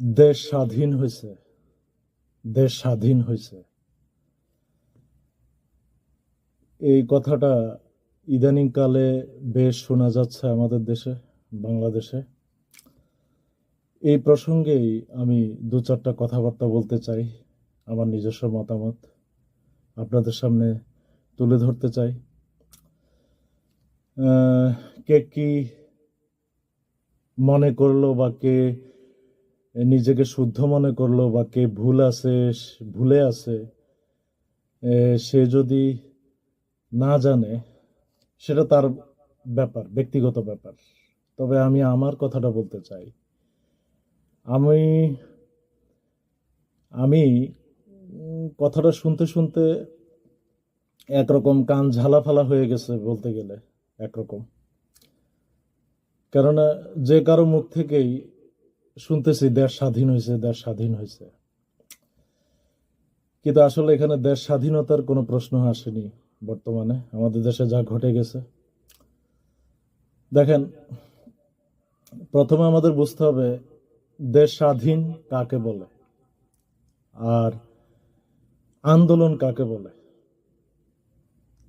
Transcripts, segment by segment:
দেশ স্বাধীন হয়েছে দেশ স্বাধীন হয়েছে এই কথাটা ইদানিং কালে বেশ শোনা যাচ্ছে আমাদের দেশে, বাংলাদেশে। এই প্রসঙ্গেই আমি দু চারটা কথাবার্তা বলতে চাই, আমার নিজস্ব মতামত আপনাদের সামনে তুলে ধরতে চাই। কে কি মনে করল বা কে নিজেকে শুদ্ধ মনে করল বা কে ভুল আছে, ভুলে আছে সে যদি না জানে, সেটা তার ব্যাপার, ব্যক্তিগত ব্যাপার। তবে আমি আমার কথাটা বলতে চাই। আমি আমি কথাটা শুনতে শুনতে একরকম কান ঝালাফালা হয়ে গেছে বলতে গেলে, একরকম। কেননা যে কারও মুখ থেকেই শুনতেছি দেশ স্বাধীন হয়েছে, দেশ স্বাধীন হয়েছে। কিন্তু আসলে এখানে দেশ স্বাধীনতার কোনো প্রশ্ন আসেনি বর্তমানে। আমাদের দেশে যা ঘটে গেছে। দেখেন, প্রথমে আমাদের বুঝতে হবে দেশ স্বাধীন কাকে বলে আর আন্দোলন কাকে বলে।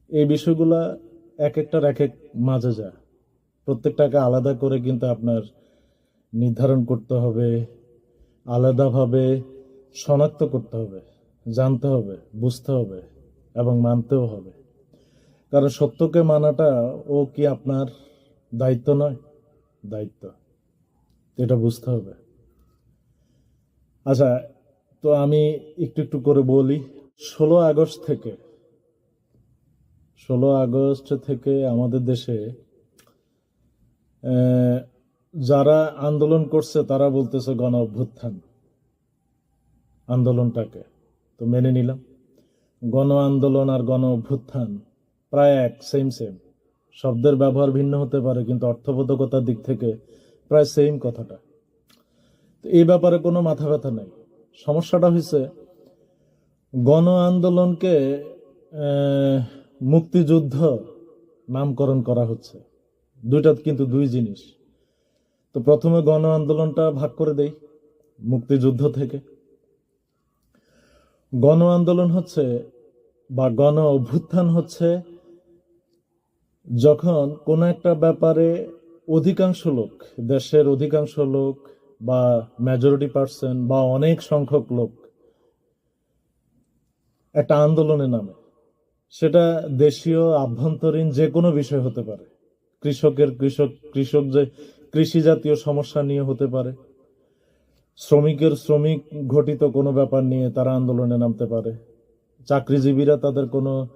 এই বিষয়গুলা এক একটার এক এক মাঝে যায়। প্রত্যেকটাকে আলাদা করে কিন্তু আপনার নির্ধারণ করতে হবে, আলাদাভাবে শনাক্ত করতে হবে, জানতে হবে, বুঝতে হবে এবং মানতেও হবে। কারণ সত্যকে মানাটা ও কি আপনার দায়িত্ব নয়? দায়িত্ব। এটা বুঝতে হবে। আচ্ছা তো আমি একটু একটু করে বলি, ষোলো আগস্ট থেকে, ষোলো আগস্ট থেকে আমাদের দেশে যারা আন্দোলন করছে, তারা বলতেছে গণ অভ্যুত্থান। আন্দোলনটাকে। তো মেনে নিলাম। গণ আন্দোলন আর গণ অভ্যুত্থান প্রায় এক সেম সেম শব্দের ব্যবহার ভিন্ন হতে পারে, কিন্তু অর্থবোধকতার দিক থেকে প্রায় সেম কথাটা। তো এই ব্যাপারে কোনো মাথা ব্যথা নেই। সমস্যাটা হয়েছে গণ আন্দোলনকে মুক্তিযুদ্ধ নামকরণ করা হচ্ছে। দুইটা কিন্তু দুই জিনিস। তো প্রথমে গণ আন্দোলনটা ভাগ করে দেই, মুক্তিযুদ্ধ থেকে। গণ আন্দোলন হচ্ছে, বা গণ অভ্যুত্থান হচ্ছে, যখন কোনো একটা ব্যাপারে অধিকাংশ লোক, দেশের অধিকাংশ লোক, বা মেজরিটি পার্সেন্ট বা অনেক সংখ্যক লোক, একটা আন্দোলনে নামে। সেটা দেশীয় আভ্যন্তরীণ যে কোনো বিষয় হতে পারে। কৃষকের কৃষক কৃষক যে কৃষি জাতীয় সমস্যা নিয়ে হতে পারে। শ্রমিকের শ্রমিক ঘটিত কোনো ব্যাপার নিয়ে তারা আন্দোলনে নামতে পারে। চাকরিজীবীরা তাদের কোনো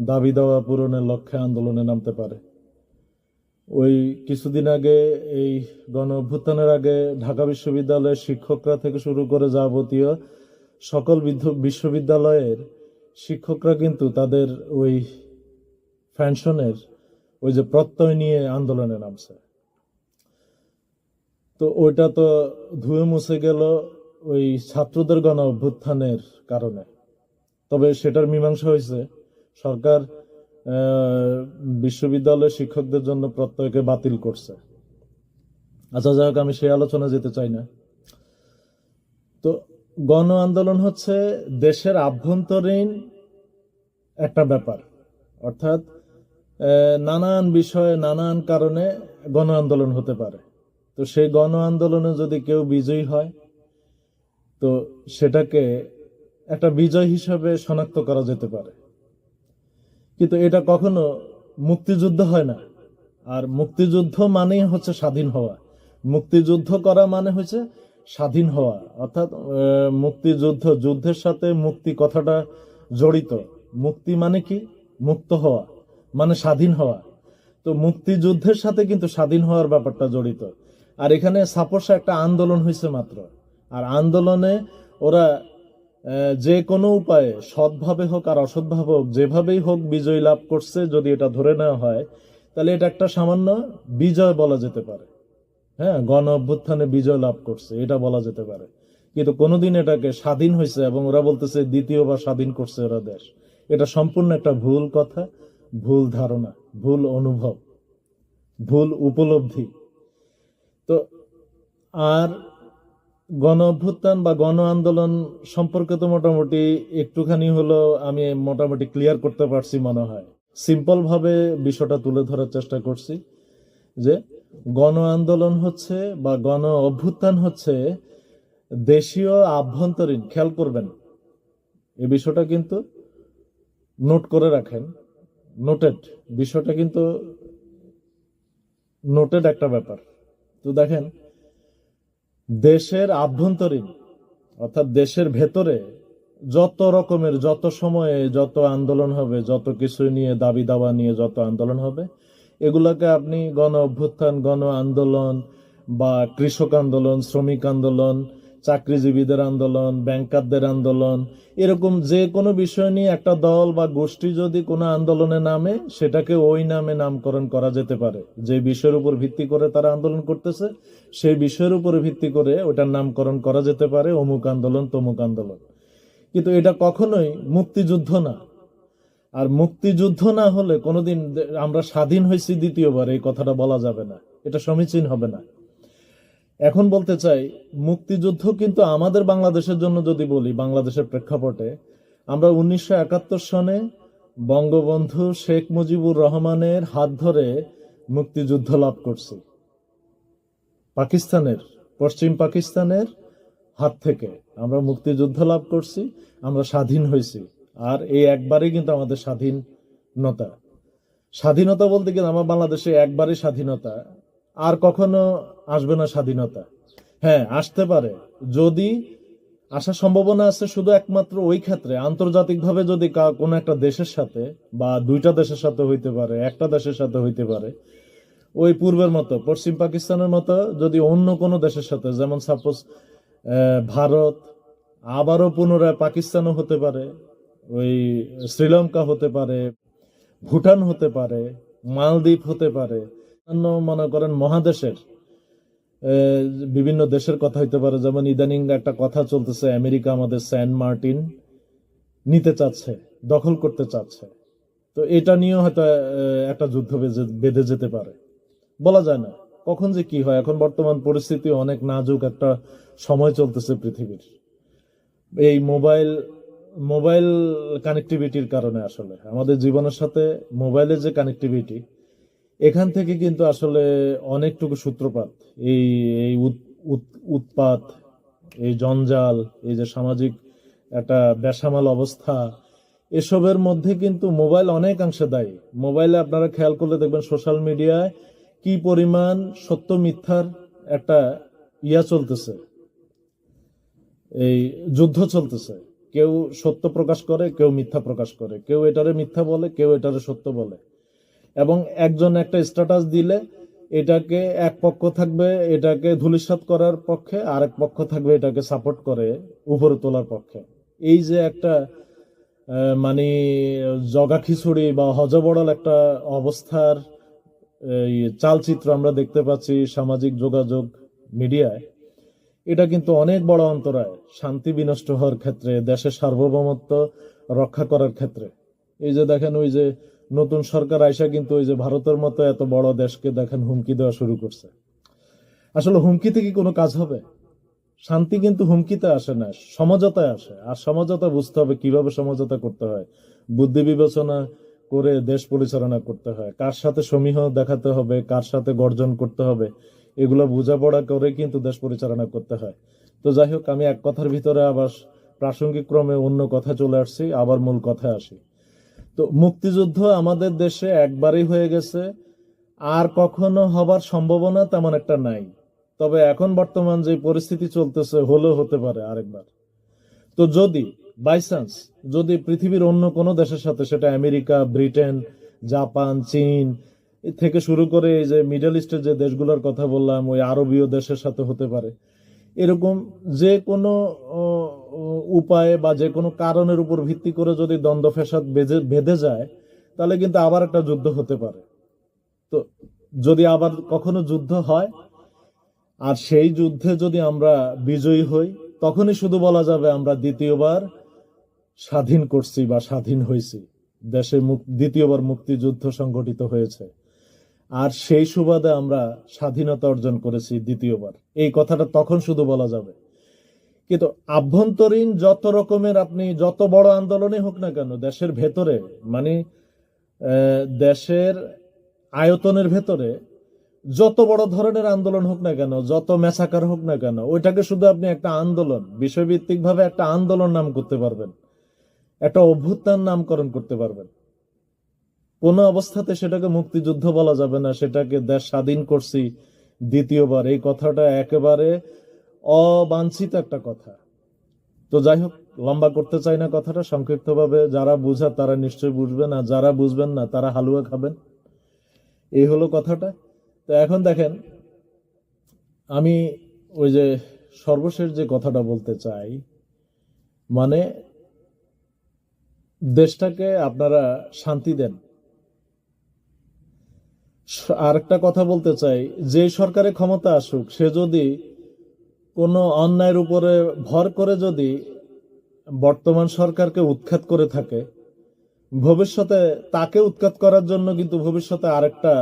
দাবি দাওয়া পূরণের লক্ষ্যে আন্দোলনে নামতে পারে। ওই কিছুদিন আগে এই গণ অভ্যুত্থানের আগে ঢাকা বিশ্ববিদ্যালয়ের শিক্ষকরা থেকে শুরু করে যাবতীয় সকল বিদ্য- বিশ্ববিদ্যালয়ের শিক্ষকরা কিন্তু তাদের ওই ফ্যানশনের ওই যে প্রত্যয় নিয়ে আন্দোলনে নামছে। তো ওইটা তো ধুয়ে মুছে গেল ওই ছাত্রদের গণ অভ্যুত্থানের কারণে। তবে সেটার মীমাংসা হয়েছে। সরকার বিশ্ববিদ্যালয়ের শিক্ষকদের জন্য প্রত্যয়কে বাতিল করছে। আচ্ছা যাই হোক, আমি সেই আলোচনা যেতে চাই না। তো গণ আন্দোলন হচ্ছে দেশের আভ্যন্তরীণ একটা ব্যাপার। অর্থাৎ নানান বিষয়ে নানান কারণে গণ আন্দোলন হতে পারে। তো সেই গণ আন্দোলনে যদি কেউ বিজয়ী হয়, তো সেটাকে একটা বিজয় হিসাবে শনাক্ত করা যেতে পারে। কিন্তু এটা কখনো মুক্তিযুদ্ধ হয় না। আর মুক্তিযুদ্ধ মানেই হচ্ছে স্বাধীন হওয়া। মুক্তিযুদ্ধ করা মানে হচ্ছে স্বাধীন হওয়া। অর্থাৎ মুক্তিযুদ্ধ, যুদ্ধের সাথে মুক্তি কথাটা জড়িত। মুক্তি মানে কি? মুক্ত হওয়া। মানে স্বাধীন হওয়া। তো মুক্তিযুদ্ধের সাথে কিন্তু স্বাধীন হওয়ার ব্যাপারটা জড়িত। আর এখানে সাপোস একটা আন্দোলন হয়েছে মাত্র। আর আন্দোলনে ওরা যে কোনো উপায়ে, সৎভাবে হোক আর অসৎভাবে হোক, যেভাবেই হোক বিজয় লাভ করছে, যদি এটা ধরে নেওয়া হয়, তাহলে এটা একটা সামান্য বিজয় বলা যেতে পারে। হ্যাঁ গণ অভ্যুত্থানে বিজয় লাভ করছে, এটা বলা যেতে পারে। কিন্তু কোনোদিন এটাকে স্বাধীন হয়েছে এবং ওরা বলতেছে দ্বিতীয়বার স্বাধীন করছে ওরা দেশ। এটা সম্পূর্ণ একটা ভুল কথা, ভুল ধারণা, ভুল অনুভব, ভুল উপলব্ধি। তো আর গণ অভ্যুত্থান বা গণ আন্দোলন সম্পর্কে তো মোটামুটি একটুখানি হলো আমি মোটামুটি ক্লিয়ার করতে পারছি মনে হয়। সিম্পল ভাবে বিষয়টা তুলে ধরার চেষ্টা করছি যে গণ আন্দোলন হচ্ছে বা গণ অভ্যুত্থান হচ্ছে দেশীয় আভ্যন্তরীণ, খেয়াল করবেন, এ বিষয়টা কিন্তু নোট করে রাখেন। নোটেড বিষয়টা কিন্তু নোটেড একটা ব্যাপার। তো দেখেন, দেশের আভ্যন্তরীণ, অর্থাৎ দেশের ভেতরে যত রকমের, যত সময়ে যত আন্দোলন হবে, যত কিছু নিয়ে দাবি দাবা নিয়ে যত আন্দোলন হবে, এগুলোকে আপনি গণ অভ্যুত্থান, গণ আন্দোলন বা কৃষক আন্দোলন, শ্রমিক আন্দোলন চাকরিজীবীদের আন্দোলন ব্যাংকারদের আন্দোলন, এরকম যে কোনো বিষয় নিয়ে একটা দল বা গোষ্ঠী যদি কোনো আন্দোলনে নামে, সেটাকে ওই নামে নামকরণ করা যেতে পারে। যে বিষয়ের উপর ভিত্তি করে তারা আন্দোলন করতেছে, সেই বিষয়ের উপর ভিত্তি করে ওটার নামকরণ করা যেতে পারে, অমুক আন্দোলন, তমুক আন্দোলন। কিন্তু এটা কখনোই মুক্তিযুদ্ধ না। আর মুক্তিযুদ্ধ না হলে কোনোদিন আমরা স্বাধীন হয়েছি দ্বিতীয়বার, এই কথাটা বলা যাবে না। এটা সমীচীন হবে না। এখন বলতে চাই, মুক্তিযুদ্ধ কিন্তু আমাদের বাংলাদেশের জন্য যদি বলি, বাংলাদেশের প্রেক্ষাপটে, আমরা উনিশশো একাত্তর সনে বঙ্গবন্ধু শেখ মুজিবুর রহমানের হাত ধরে মুক্তিযুদ্ধ লাভ করছি। পাকিস্তানের, পশ্চিম পাকিস্তানের হাত থেকে আমরা মুক্তিযুদ্ধ লাভ করছি, আমরা স্বাধীন হয়েছি। আর এই একবারই কিন্তু আমাদের স্বাধীনতা। স্বাধীনতা বলতে গেলে আমার বাংলাদেশে একবারই স্বাধীনতা। আর কখনো আসবে না স্বাধীনতা। হ্যাঁ আসতে পারে। যদি আসার সম্ভাবনা আছে শুধু একমাত্র ওই ক্ষেত্রে। আন্তর্জাতিকভাবে যদি কোনো একটা দেশের সাথে বা দুইটা দেশের সাথে হইতে পারে, একটা দেশের সাথে হইতে পারে, ওই পূর্বের মতো, পশ্চিম পাকিস্তানের মতো, যদি অন্য কোনো দেশের সাথে, যেমন সাপোজ ভারত, আবারও পুনরায় পাকিস্তানও হতে পারে, ওই শ্রীলঙ্কা হতে পারে, ভুটান হতে পারে, মালদ্বীপ হতে পারে অন্য মনে করেন মহাদেশের বিভিন্ন দেশের কথা হইতে পারে। যেমন ইদানিং একটা কথা চলতেছে, আমেরিকা আমাদের স্যান মার্টিন নিতে চাচ্ছে, দখল করতে চাচ্ছে। তো এটা নিয়েও হয়তো একটা যুদ্ধ বেঁধে যেতে পারে। বলা যায় না, কখন যে কি হয়। এখন বর্তমান পরিস্থিতি অনেক নাজুক একটা সময় চলতেছে পৃথিবীর। এই মোবাইল মোবাইল কানেক্টিভিটির কারণে আসলে। আমাদের জীবনের সাথে মোবাইলের যে কানেক্টিভিটি এখান থেকে কিন্তু আসলে অনেকটুকু সূত্রপাত। এই এই উৎ- উৎ- উৎপাত, এই জঞ্জাল, এই যে সামাজিক একটা বেসামাল অবস্থা, এসবের মধ্যে কিন্তু মোবাইল অনেকাংশে দায়ী। মোবাইলে আপনারা খেয়াল করলে দেখবেন সোশ্যাল মিডিয়ায় কি পরিমাণ সত্য মিথ্যার একটা ইয়া চলতেছে। এই যুদ্ধ চলতেছে। কেউ সত্য প্রকাশ করে, কেউ মিথ্যা প্রকাশ করে। কেউ এটারে মিথ্যা বলে, কেউ এটারে সত্য বলে। এবং একজন একটা স্ট্যাটাস দিলে এটাকে এক পক্ষ থাকবে, এটাকে ধূলিসাৎ করার পক্ষে আর এক পক্ষ থাকবে, এটাকে সাপোর্ট করে উপরে তোলার পক্ষে। এই যে একটা মানে জগা খিচুড়ি বা হজবড়ল একটা অবস্থার, এই চালচিত্র আমরা দেখতে পাচ্ছি সামাজিক যোগাযোগ মিডিয়ায়, এটা কিন্তু অনেক বড় অন্তরায় শান্তি বিনষ্ট হওয়ার ক্ষেত্রে, দেশের সার্বভৌমত্ব রক্ষা করার ক্ষেত্রে। এই যে দেখেন, ওই যে নতুন সরকার আইসা কিন্তু ওই যে ভারতের মতো এত বড় দেশকে দেখেন হুমকি দেওয়া শুরু করছে। আসলে হুমকিতে কি কোনো কাজ হবে? শান্তি কিন্তু হুমকিতে আসে না, সমঝোতায় আসে। আর সমঝোতা বুঝতে হবে কীভাবে সমঝোতা করতে হয়। বুদ্ধি বিবেচনা করে দেশ পরিচালনা করতে হয়। কার সাথে সমীহ দেখাতে হবে, কার সাথে গর্জন করতে হবে, এগুলো বোঝাপড়া করে কিন্তু দেশ পরিচালনা করতে হয়। তো যাই হোক, আমি এক কথার ভিতরে আবার প্রাসঙ্গিক ক্রমে অন্য কথা চলে আসছি, আবার মূল কথায় আসি। তো মুক্তিযুদ্ধ আমাদের দেশে একবারই হয়ে গেছে। আর কখনো হবার সম্ভাবনা তেমন একটা নাই। তবে এখন বর্তমান যে পরিস্থিতি চলতেছে, হলেও হতে পারে আরেকবার। তো যদি বাই চান্স যদি পৃথিবীর অন্য কোনো দেশের সাথে, সেটা আমেরিকা, ব্রিটেন, জাপান, চীন থেকে শুরু করে এই যে মিডল ইস্টের যে দেশগুলোর কথা বললাম, ওই আরবীয় দেশের সাথে হতে পারে। এরকম যে কোনো উপায়ে বা যে কোনো কারণের উপর ভিত্তি করে যদি দ্বন্দ্ব ফেসাদ বেঁধে বেঁধে যায়, তাহলে কিন্তু আবার একটা যুদ্ধ হতে পারে। তো যদি আবার কখনো যুদ্ধ হয়, আর সেই যুদ্ধে যদি আমরা বিজয়ী হই, তখনই শুধু বলা যাবে আমরা দ্বিতীয়বার স্বাধীন করছি বা স্বাধীন হয়েছি দেশে দ্বিতীয়বার মুক্তিযুদ্ধ সংগঠিত হয়েছে। আর সেই সুবাদে আমরা স্বাধীনতা অর্জন করেছি দ্বিতীয়বার। এই কথাটা তখন শুধু বলা যাবে। কিন্তু আভ্যন্তরীণ যত রকমের আপনি যত বড় আন্দোলনই হোক না কেন, দেশের ভেতরে মানে দেশের আয়তনের ভেতরে যত বড় ধরনের আন্দোলন হোক না কেন, যত মেসাকার হোক না কেন, ওইটাকে শুধু আপনি একটা আন্দোলন বিষয়ভিত্তিক ভাবে একটা আন্দোলন নাম করতে পারবেন। একটা অভ্যুত্থান নামকরণ করতে পারবেন। কোনো অবস্থাতে সেটাকে মুক্তিযুদ্ধ বলা যাবে না, সেটাকে দেশ স্বাধীন করছি দ্বিতীয়বার। এই কথাটা একেবারে অবাঞ্ছিত একটা কথা। তো যাই হোক, লম্বা করতে চাই না কথাটা, সংক্ষিপ্তভাবে যারা বুঝা তারা নিশ্চয়ই বুঝবেন, আর যারা বুঝবেন না তারা হালুয়া খাবেন। এই হলো কথাটা। তো এখন দেখেন, আমি ওই যে সর্বশেষ যে কথাটা বলতে চাই মানে দেশটাকে আপনারা শান্তি দেন। আর একটা কথা বলতে চাই, যে সরকারে ক্ষমতা আসুক, সে যদি কোনো অন্যায়ের উপরে ভর করে যদি বর্তমান সরকারকে উৎখাত করে থাকে, ভবিষ্যতে তাকে উৎখাত করার জন্য কিন্তু ভবিষ্যতে আরেকটা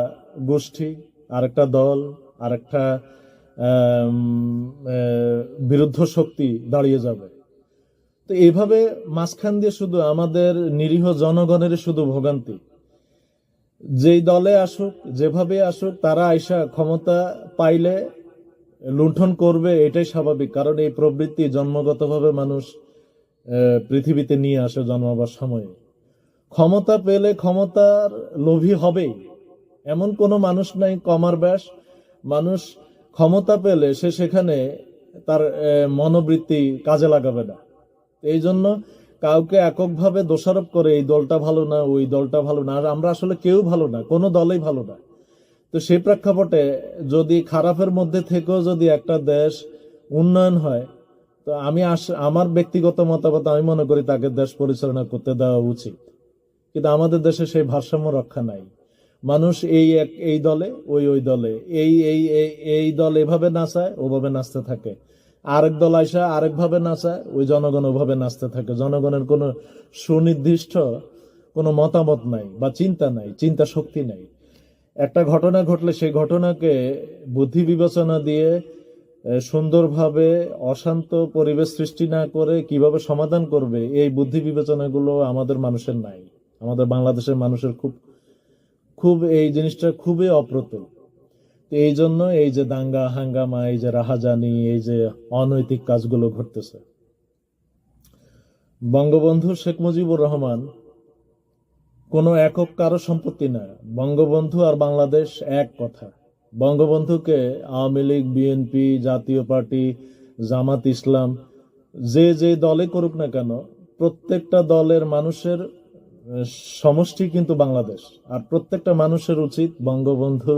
গোষ্ঠী, আরেকটা দল, আরেকটা বিরুদ্ধ শক্তি দাঁড়িয়ে যাবে। তো এইভাবে মাঝখান দিয়ে শুধু আমাদের নিরীহ জনগণের শুধু ভোগান্তি। যেই দলে আসুক, যেভাবে আসুক, তারা আইসা ক্ষমতা পাইলে লুণ্ঠন করবে, এটাই স্বাভাবিক। কারণ এই প্রবৃত্তি জন্মগতভাবে মানুষ পৃথিবীতে নিয়ে আসে জন্মাবার সময়ে। ক্ষমতা পেলে ক্ষমতার লোভী হবেই। এমন কোনো মানুষ নাই, কমার ব্যাস। মানুষ ক্ষমতা পেলে সে সেখানে তার মনোবৃত্তি কাজে লাগাবে না। এই জন্য কাউকে এককভাবে দোষারোপ করে এই দলটা ভালো না, ওই দলটা ভালো না, আর আমরা আসলে কেউ ভালো না, কোনো দলই ভালো না। তো সেই প্রেক্ষাপটে যদি খারাপের মধ্যে থেকেও যদি একটা দেশ উন্নয়ন হয়, তো আমি আস- আমার ব্যক্তিগত মতামত আমি মনে করি তাকে দেশ পরিচালনা করতে দেওয়া উচিত। কিন্তু আমাদের দেশে সেই ভারসাম্য রক্ষা নাই। মানুষ এই এক, এই দলে, ওই ওই দলে, এই এই এই এই দল এভাবে নাচায়, ওভাবে নাচতে থাকে। আরেক দল আইসা আরেকভাবে নাচায় ওই জনগণ ওভাবে নাচতে থাকে। জনগণের কোনো সুনির্দিষ্ট কোনো মতামত নাই বা চিন্তা নাই, চিন্তা শক্তি নাই। একটা ঘটনা ঘটলে সেই ঘটনাকে বুদ্ধি বিবেচনা দিয়ে সুন্দরভাবে অশান্ত পরিবেশ সৃষ্টি না করে কীভাবে সমাধান করবে, এই বুদ্ধি বিবেচনাগুলো আমাদের মানুষের নাই। আমাদের বাংলাদেশের মানুষের খুব খুব এই জিনিসটা খুবই অপ্রতুল। তো এই জন্য এই যে দাঙ্গা, হাঙ্গামা, এই যে রাহাজানি, এই যে অনৈতিক কাজগুলো ঘটতেছে। বঙ্গবন্ধু শেখ মুজিবুর রহমান কোনো একক কারও সম্পত্তি না। বঙ্গবন্ধু আর বাংলাদেশ এক কথা। বঙ্গবন্ধুকে আওয়ামী লীগ, বিএনপি, জাতীয় পার্টি, জামাত ইসলাম, যে যে দলে করুক না কেন, প্রত্যেকটা দলের মানুষের সমষ্টি কিন্তু বাংলাদেশ। আর প্রত্যেকটা মানুষের উচিত বঙ্গবন্ধু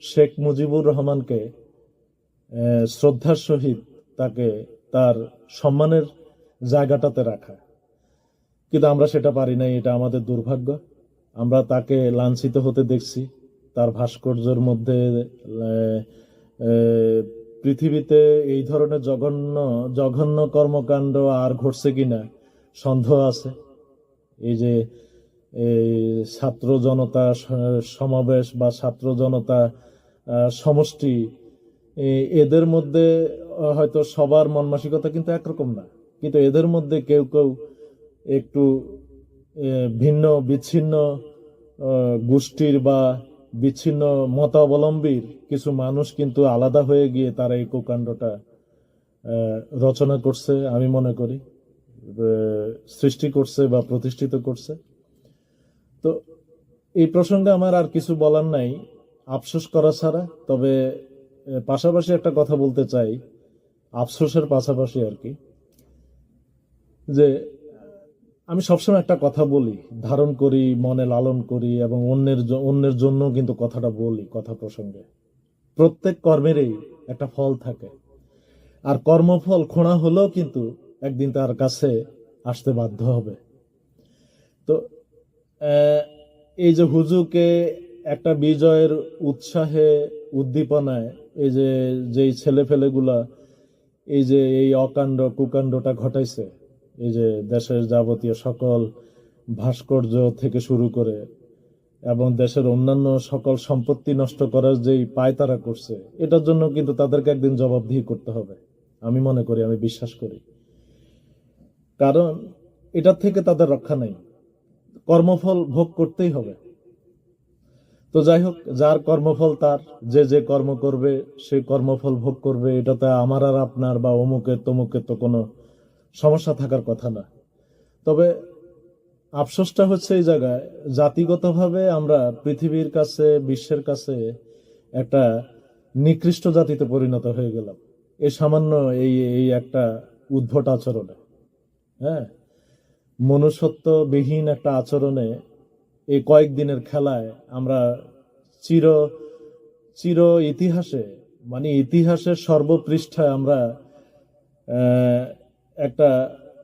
শেখ মুজিবুর রহমানকে শ্রদ্ধার সহিত তাকে তার সম্মানের জায়গাটাতে রাখা। কিন্তু আমরা সেটা পারি নাই, এটা আমাদের দুর্ভাগ্য। আমরা তাকে লাঞ্ছিত হতে দেখছি। তার ভাস্কর্যের মধ্যে পৃথিবীতে এই ধরনের জঘন্য জঘন্য কর্মকাণ্ড আর ঘটছে কিনা সন্দেহ আছে। এই যে এই ছাত্র জনতা সমাবেশ বা ছাত্র জনতা সমষ্টি এদের মধ্যে হয়তো সবার মন মানসিকতা কিন্তু একরকম না। কিন্তু এদের মধ্যে কেউ কেউ একটু ভিন্ন, বিচ্ছিন্ন গোষ্ঠীর বা বিচ্ছিন্ন মতাবলম্বীর কিছু মানুষ কিন্তু আলাদা হয়ে গিয়ে তারা এই কুকাণ্ডটা রচনা করছে, আমি মনে করি। সৃষ্টি করছে বা প্রতিষ্ঠিত করছে। তো এই প্রসঙ্গে আমার আর কিছু বলার নাই। আফসোস করা ছাড়া, তবে পাশাপাশি একটা কথা বলতে চাই, আফসোসের পাশাপাশি আর কি। যে, আমি সবসময় একটা কথা বলি, ধারণ করি, মনে লালন করি এবং অন্যের অন্যের জন্য কিন্তু কথাটা বলি, কথা প্রসঙ্গে। প্রত্যেক কর্মেরই একটা ফল থাকে। আর কর্মফল খোঁড়া হলেও কিন্তু একদিন তার কাছে আসতে বাধ্য হবে। তো এই যে হুজুকে একটা বিজয়ের উৎসাহে উদ্দীপনায়, এই যে, যেই ছেলে ফেলেগুলা এই যে, এই অকাণ্ড কুকাণ্ডটা ঘটাইছে, এই যে দেশের যাবতীয় সকল ভাস্কর্য থেকে শুরু করে এবং দেশের অন্যান্য সকল সম্পত্তি নষ্ট করার যেই পায়তারা করছে, এটার জন্য কিন্তু তাদেরকে একদিন জবাবদিহি করতে হবে। আমি মনে করি, আমি বিশ্বাস করি। কারণ এটার থেকে তাদের রক্ষা নেই। কর্মফল ভোগ করতেই হবে। তো যাই হোক, যার কর্মফল তার, যে যে কর্ম করবে, সে কর্মফল ভোগ করবে, এটাতে আমার আর আপনার বা অমুকের তমুকের তো কোনো সমস্যা থাকার কথা না। তবে আফসোসটা হচ্ছে এই জায়গায়, জাতিগতভাবে আমরা পৃথিবীর কাছে, বিশ্বের কাছে একটা নিকৃষ্ট জাতিতে পরিণত হয়ে গেলাম। এই সামান্য এই এই একটা উদ্ভট আচরণে। হ্যাঁ? মনুষ্যত্ববিহীন একটা আচরণে এই কয়েকদিনের খেলায় আমরা চির চির ইতিহাসে মানে ইতিহাসের সর্বপৃষ্ঠায় আমরা একটা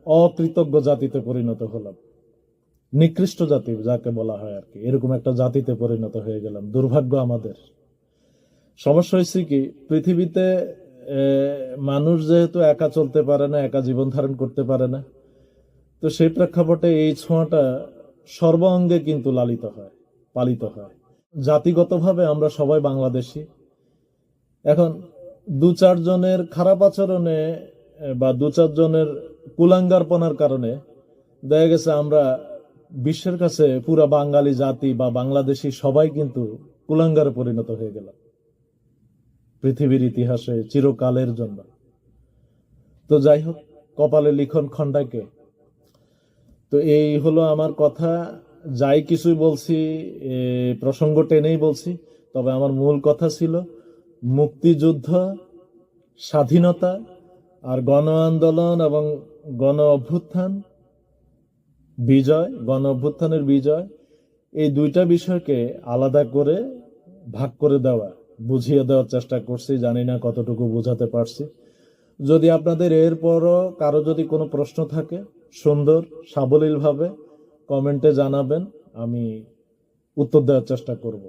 অকৃতজ্ঞ জাতিতে পরিণত হলাম। নিকৃষ্ট জাতি যাকে বলা হয় আর কি। এরকম একটা জাতিতে পরিণত হয়ে গেলাম। দুর্ভাগ্য আমাদের। সমস্যা হয়েছে কি, পৃথিবীতে মানুষ যেহেতু একা চলতে পারে না, একা জীবন ধারণ করতে পারে না তো সেই প্রেক্ষাপটে এই ছোঁয়াটা সর্বাঙ্গে কিন্তু লালিত হয়, পালিত হয়। জাতিগতভাবে আমরা সবাই বাংলাদেশি। এখন দু চারজনের খারাপ আচরণে বা দু চারজনের কুলাঙ্গারপনার কারণে দেখা গেছে আমরা বিশ্বের কাছে পুরা বাঙালি জাতি বা বাংলাদেশি সবাই কিন্তু কুলাঙ্গারে পরিণত হয়ে গেল পৃথিবীর ইতিহাসে চিরকালের জন্য। তো যাই হোক, কপালে লিখন খণ্ডাকে তো এই হলো আমার কথা। যাই কিছুই বলছি প্রসঙ্গ টেনেই বলছি, তবে আমার মূল কথা ছিল মুক্তিযুদ্ধ, স্বাধীনতা আর গণ আন্দোলন এবং গণ অভ্যুত্থান, বিজয়, গণ অভ্যুত্থানের বিজয়, এই দুইটা বিষয়কে আলাদা করে ভাগ করে দেওয়া, বুঝিয়ে দেওয়ার চেষ্টা করছি, জানি না কতটুকু বোঝাতে পারছি। যদি আপনাদের এরপরও কারও যদি কোনো প্রশ্ন থাকে সুন্দর সাবলীলভাবে কমেন্টে জানাবেন আমি উত্তর দেওয়ার চেষ্টা করব।